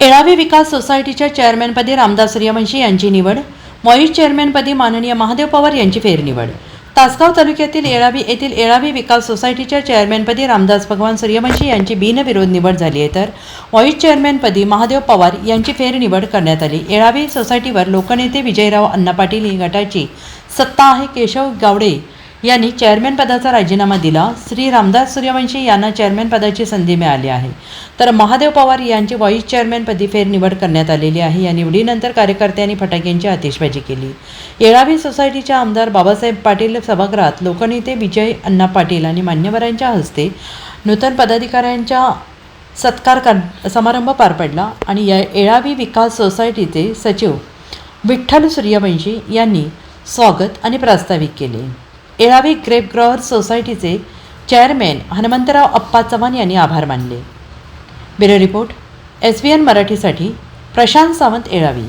एळावी विकास सोसायटीच्या चेअरमॅनपदी रामदास सूर्यवंशी यांची निवड व्हाईस चेअरमॅनपदी माननीय महादेव पवार यांची फेरनिवड. तासगाव तालुक्यातील एळावी येथील एळावी विकास सोसायटीच्या चेअरमॅनपदी रामदास भगवान सूर्यवंशी यांची बिनविरोध निवड झाली आहे तर व्हॉईस चेअरमॅनपदी महादेव पवार यांची फेरनिवड करण्यात आली. एळावी सोसायटीवर लोकनेते विजयराव अण्णा पाटील ही गटाची सत्ता आहे. केशव गावडे यांनी चेअरमॅन पदाचा राजीनामा दिला. श्री रामदास सूर्यवंशी यांना चेअरमॅन पदाची संधी मिळाली आहे. तर महादेव पवार यांची व्हाईस चेअरमॅनपदी फेरनिवड करण्यात आलेली आहे. या निवडीनंतर कार्यकर्त्यांनी फटाक्यांची आतिषबाजी केली. येळावी सोसायटीच्या आमदार बाबासाहेब पाटील सभागृहात लोकनेते विजय अण्णा पाटील आणि मान्यवरांच्या हस्ते नूतन पदाधिकाऱ्यांच्या सत्कार कर समारंभ पार पडला आणि या येळावी विकास सोसायटीचे सचिव विठ्ठल सूर्यवंशी यांनी स्वागत आणि प्रास्ताविक केले. येळावी ग्रेप ग्रॉवर सोसायटीचे चेअरमॅन हनुमंतराव अप्पा चव्हाण यांनी आभार मानले. Bureau report S B N मराठीसाठी प्रशांत सावंत येळावी